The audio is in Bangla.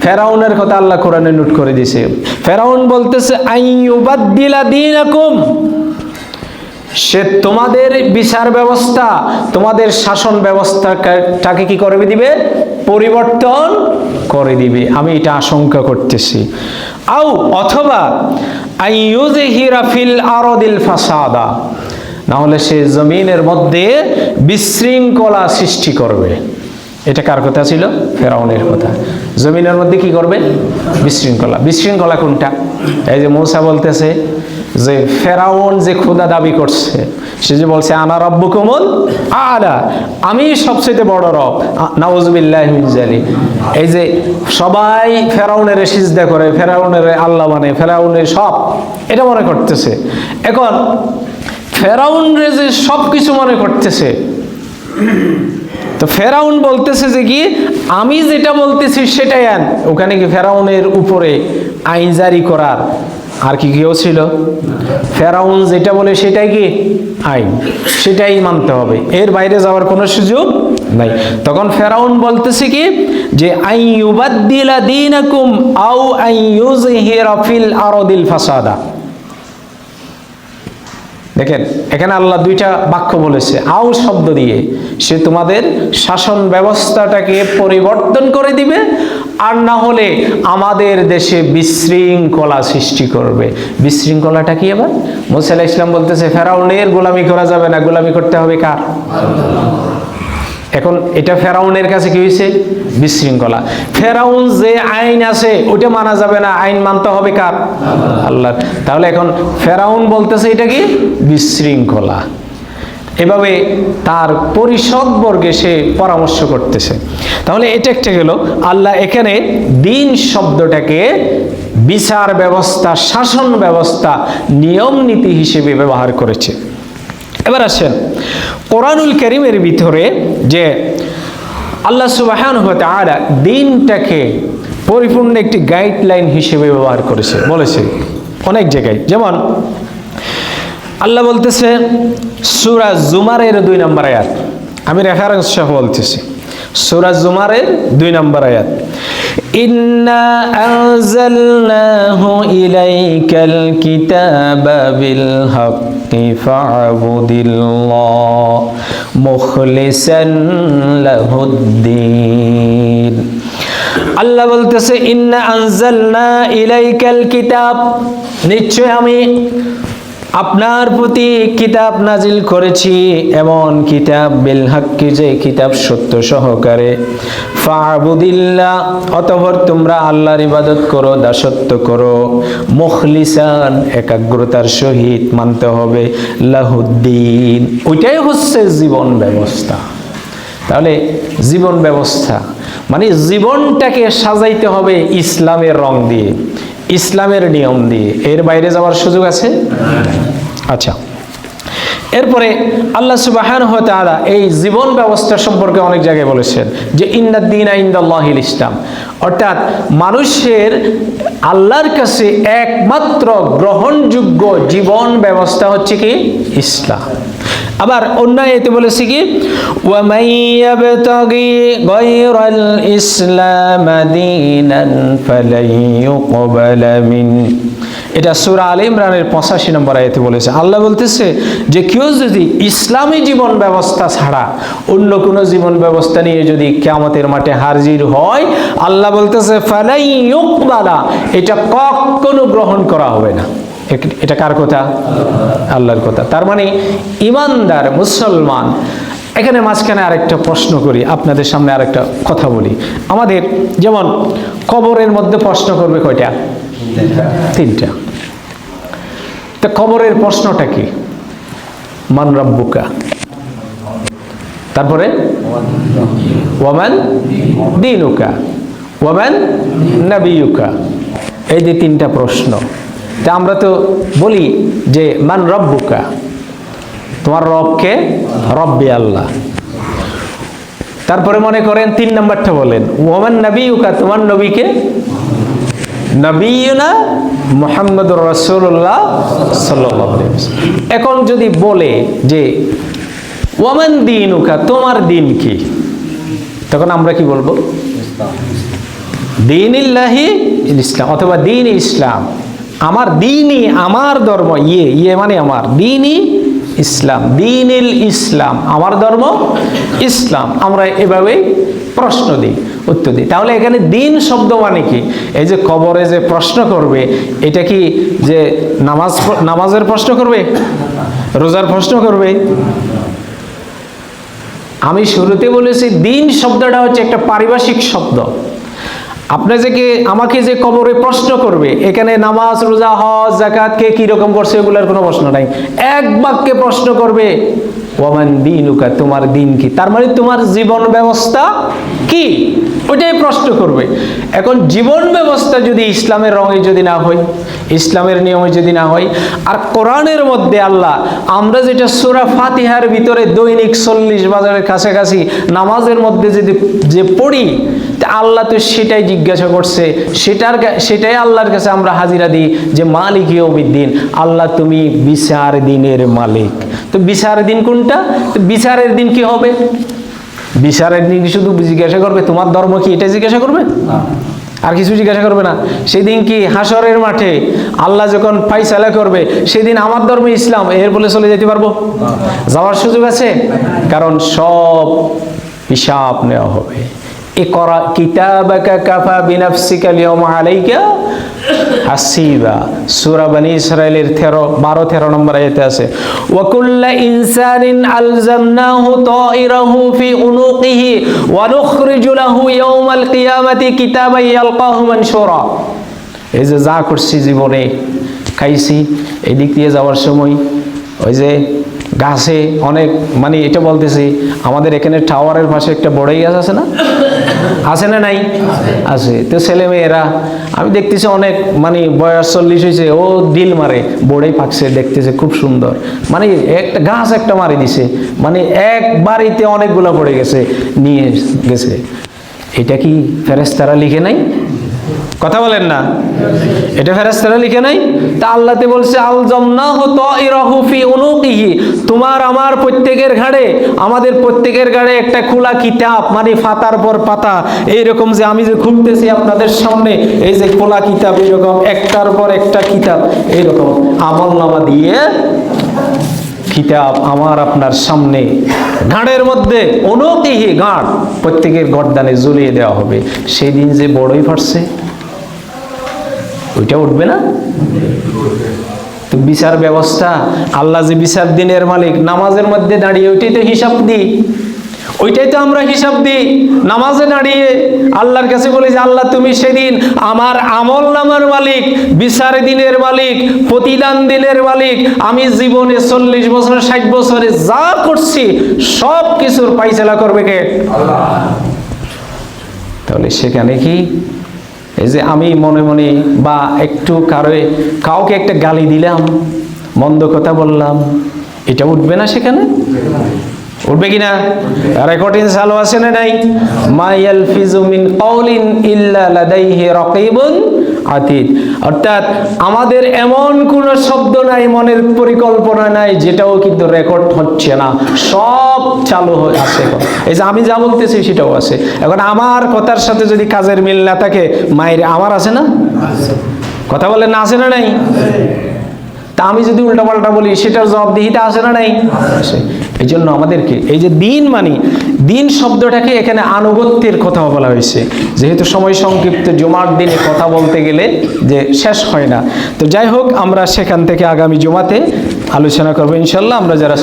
ফেরাউনের কথা আল্লাহ কোরআনে নোট করে দিছে ফেরাউন বলতেছে সে তোমাদের বিচার ব্যবস্থা, তোমাদের শাসন ব্যবস্থাটাকে কি করে দিবে? পরিবর্তন করে দিবে। আমি এটা আশঙ্কা করতেছি। আও, অথবা ফিল আরদিল ফাসাদা। না হলে সে জমিনের মধ্যে বিশৃঙ্খলা সৃষ্টি করবে। এটা কার কথা ছিল? ফেরাউনের কথা। জমিনের মধ্যে কি করবে? বিশৃঙ্খলা। বিশৃঙ্খলা কোনটা? এই যে মৌসা বলতেছে যে ফেরাউন যে খোদা দাবি করছে, সে যে বলছে, আনা রব্বু কোমল আলা। আমি সবচেয়ে বড় রব। নাউজুবিল্লাহ জালি এই যে সবাই ফেরাউনের সিজদা করে, ফেরাউনের আল্লাহ মানে ফেরাউনের সব, এটা মনে করতেছে। এখন ফেরাউন রে যে সব কিছু মনে করতেছে তো ফেরাউন বলতেছে যে কি, আমি যেটা বলতেছি সেটাই আন। ওখানে কি ফেরাউনের উপরে আইন জারি করার আর কি কেউ ছিল? ফেরাউন যেটা বলে সেটাই কি? আইন। সেটাই মানতে হবে। এর বাইরে যাওয়ার কোনো সুযোগ নাই। তখন ফেরাউন বলতেছে কি, যে আই ইউবাদ্দিলা দীনাকুম আও আই ইউজহিরা ফিল আরদিল ফাসাদা। দেখেন, এখানে আল্লাহ দুইটা বাক্য বলেছে আউ শব্দ দিয়ে। সে তোমাদের শাসন ব্যবস্থাটাকে পরিবর্তন করে দিবে, আর না হলে আমাদের দেশে বিশৃঙ্খলা সৃষ্টি করবে। বিশৃঙ্খলাটা কি এবার? মোসাল্লাহ ইসলাম বলতেছে, ফেরাউনের গোলামি করা যাবে না, গোলামি করতে হবে কার? এখন এটা ফেরাউনের কাছে কি হয়েছে? বিশৃঙ্খলা। ফেরাউন যে আইন আছে, ওইটা মানা যাবে না, আইন মানতে হবে কার? আল্লাহ তাহলে এখন ফেরাউন বলতেছে এটা কি? বিশৃঙ্খলা। এভাবে তার পরিষদ বর্গে সে পরামর্শ করতেছে। তাহলে এটা একটা গেল আল্লাহ এখানে দিন শব্দটাকে বিচার ব্যবস্থা, শাসন ব্যবস্থা, নিয়ম নীতি হিসেবে ব্যবহার করেছে। এবার আসেন, কোরআনুল করিমের ভিতরে যে আল্লাহ সুবাহান হতে আলা দিনটাকে পরিপূর্ণ একটি গাইডলাইন হিসেবে ব্যবহার করেছে, বলেছে অনেক জায়গায়। যেমন আল্লাহ বলতেছে, সুরা জুমারের দুই নম্বর আয়াত। আমি রেফারেন্স সহ বলতেছি। সুরা জুমারের দুই নম্বর আয়াত। ইন্না বিল লাহুদ্দিন। আল্লাহ বলতেছে, ইন্না আনজালনা ইলাইকাল কিতাব। নিশ্চয় আমি আপনার প্রতি কিতাব নাজিল করেছি, এমন কিতাব বিল যে কিতাব সত্য সহকারে। ফাবুদিল্লাহ, অতঃপর তোমরা আল্লাহর ইবাদত করো, দাসত্ব করো। মুখলিসান, একাগ্রতার সহিত মানতে হবে। লাহুদ্দিন, ওইটাই হচ্ছে জীবন ব্যবস্থা। তাহলে জীবন ব্যবস্থা মানে জীবনটাকে সাজাইতে হবে ইসলামের রং দিয়ে। ইসলামের নিয়ম দিয়ে। এর বাইরে যাওয়ার সুযোগ আছে? আচ্ছা। এরপরে আল্লাহ সুবাহান তাআলা এই জীবন ব্যবস্থা সম্পর্কে অনেক জায়গায় বলেছেন যে ইন্দাদ্দিন ইন্দাল্লাহিল ইসলাম। অর্থাৎ মানুষের আল্লাহর কাছে একমাত্র গ্রহণযোগ্য জীবন ব্যবস্থা হচ্ছে কি? ইসলাম। আবার অন্য এতে বলেছি কি এটা সুরা আল ইমরানের পঁচাশি নম্বর আয়তে বলেছে। আল্লাহ বলতেছে যে কেউ যদি ইসলামী জীবন ব্যবস্থা ছাড়া অন্য কোনো জীবন ব্যবস্থা নিয়ে যদি কেয়ামতের মাঠে হাজির হয়, আল্লাহ বলতেছে, ফালাই এটা কখনো গ্রহণ করা হবে না। এটা কার কথা? আল্লাহর কথা। তার মানে ইমানদার মুসলমান, এখানে মাঝখানে আরেকটা প্রশ্ন করি, আপনাদের সামনে আরেকটা কথা বলি। আমাদের যেমন কবরের মধ্যে প্রশ্ন করবে কয়টা? তিনটা। তা কবরের প্রশ্নটা কি? মান রব্বুকা। তারপরে? ওয়ামান দিনুকা। ওয়ামান নাবিয়ুকা। এই যে তিনটা প্রশ্ন। তা আমরা তো বলি যে মান রব্বুকা? তোমার রবকে? রব্বে আল্লাহ। তারপরে মনে করেন তিন নাম্বারটা বলেন ওমান নবী উকা তোমার নবীকে? নবীনা মোহাম্মদ রসুল্লাহ সাল্লাহ এখন যদি বলে যে ওমান দিন উকা তোমার দিন কি? তখন আমরা কি বলব? দিন ইল্লাহি ইসলাম অথবা দিন ইসলাম। আমার দিনই, আমার ধর্ম ইয়ে ইয়ে মানে আমার। দিনই ইসলাম, দিনিল ইসলাম, আমার ধর্ম ইসলাম। আমরা এভাবেই প্রশ্ন দিই, উত্তর দিই। তাহলে এখানে দিন শব্দ মানে কি? এই যে কবরে যে প্রশ্ন করবে, এটা কি যে নামাজ নামাজের প্রশ্ন করবে? রোজার প্রশ্ন করবে? আমি শুরুতে বলেছি, দিন শব্দটা হচ্ছে একটা পারিভাষিক শব্দ। আপনি যে কে আমাকে যে কবরে প্রশ্ন করবে, এখানে নামাজ, রোজা, হজ জাকাত কে কীরকম করছে এগুলোর কোনো প্রশ্ন নাই। এক বাক্যে প্রশ্ন করবে, ওমান দিনুকা, তোমার দিন কি? তার মানে তোমার জীবন ব্যবস্থা কি? ওইটাই প্রশ্ন করবে। এখন জীবন ব্যবস্থা যদি ইসলামের রঙে যদি না হয়, ইসলামের নিয়মে যদি না হয়, আর কোরআনের মধ্যে আল্লাহ, আমরা যেটা সুরা ফাতিহার ভিতরে দৈনিক চল্লিশ বাজারের কাছাকাছি নামাজের মধ্যে যদি যে পড়ি আল্লাহ তো সেটাই জিজ্ঞাসা করছে সেটার সেটাই আল্লাহর কাছে আমরা হাজিরা দিই যে মালিক ইয়মিদ্দিন আল্লাহ তুমি বিচার দিনের মালিক। তো বিচার দিন কোনটা? তো বিচারের দিন কি হবে? বিচারের দিন শুধু জিজ্ঞাসা করবে? তোমার ধর্ম কি এটা জিজ্ঞাসা করবে? আর কিছু জিজ্ঞাসা করবে না। সেদিন কি হাসরের মাঠে আল্লাহ যখন ফাইসালা করবে সেদিন আমার ধর্ম ইসলাম এর বলে চলে যেতে পারব? যাওয়ার সুযোগ আছে? কারণ সব হিসাব নেওয়া হবে। ইকরা কিতাবাকা কাফা বিনাফসিকা লিয়াউমা আলাইকা হাসিবা। সূরা বনি ইসরাইলের 13 12 13 নম্বর আয়াতে আছে, ওয়া কুল্লা ইনসানিন আলজামনাহু তাইরাহু ফি উনুকিহি ওয়া নুখরিজু লাহু ইয়াউমাল কিয়ামাতি কিতাবান ইয়ালকাহু মানশুরা। এই যে যা করছি জীবনে, খাইছি এই দিক দিয়ে যাওয়ার সময়, ওই যে গাছে অনেক মানে এটা বলতেছি, আমাদের এখানে টাওয়ারের পাশে একটা বড়ই গাছ আছে না? আছে না নাই? আছে। তো ছেলে মেয়েরা, আমি দেখতেছি অনেক মানে বয়স চল্লিশ হয়েছে ও ডিল মারে, বড়ই পাকছে, দেখতেছে খুব সুন্দর। মানে একটা গাছ একটা মারি দিছে মানে এক বাড়িতে অনেকগুলো পড়ে গেছে, নিয়ে গেছে। এটা কি ফেরেস্তারা লিখে নাই? কথা বলেন না। এটা ফেরেস্তারা লিখে নাই? তা আল্লাহতে বলছে আল জমনাহু উনুকিহি। তোমার আমার প্রত্যেকের ঘাড়ে, আমাদের প্রত্যেকের ঘাড়ে একটা খোলা কিতাব মানে পাতার পর পাতা। এইরকম যে আমি যে খুলতেছি আপনাদের সামনে, এই যে খোলা কিতাব এরকম একটার পর একটা কিতাব, এইরকম আমলনামা দিয়ে কিতাব আমার আপনার সামনে। ঘাড়ের মধ্যে অনতিহি গাঁড় প্রত্যেকের গরদানে ঝুলিয়ে দেওয়া হবে। সেই দিন যে বড়ই ফাটছে। ওইটা উঠবে না? তো বিচার ব্যবস্থা আল্লাহ যে বিচার দিনের মালিক নামাজের মধ্যে দাঁড়িয়ে ওইটাই তো হিসাব দিই। ওইটাই তো আমরা হিসাব দিই। নামাজে দাঁড়িয়ে আল্লাহর কাছে বলি যে আল্লাহ তুমি সেদিন আমার আমল নামার মালিক বিচার দিনের মালিক প্রতিদান দিনের মালিক আমি জীবনে চল্লিশ বছর ষাট বছরে যা করছি সব কিছুর পাইচালা করবে কে? তাহলে সেখানে কি? এই যে আমি মনে মনে বা একটু কারও কাউকে একটা গালি দিলাম, মন্দ কথা বললাম, এটা উঠবে না সেখানে? উঠবে কিনা? রেকর্ডিং চালু আছে না নাই? মাইয়াল ফিজুমিন কওলিন ইল্লা লাদাইহি রাকিবুন আতিদ অর্থাৎ আমাদের এমন কোন শব্দ নাই মনের পরিকল্পনা নাই যেটাও কিন্তু রেকর্ড হচ্ছে না। সব চালু হয়ে আছে এই যে আমি যা বলতেছি সেটাও আছে। এখন আমার কথার সাথে যদি কাজের মিল না থাকে মায়ের আমার আছে না? কথা বলে না আছে না নাই? তা আমি যদি উল্টাপাল্টা বলি, সেটার জবাবদিহিতা আসে না নাই? আসে। এই জন্য আমাদেরকে এই যে দিন মানে দিন শব্দটাকে এখানে আনুগত্যের কথা বলা হয়েছে। যেহেতু সময় সংক্ষিপ্ত, জুমার দিনে কথা বলতে গেলে যে শেষ হয় না। তো যাই হোক, আমরা সেখান থেকে আগামী জুমাতে আলোচনা করব, ইনশাল্লাহ। আমরা যারা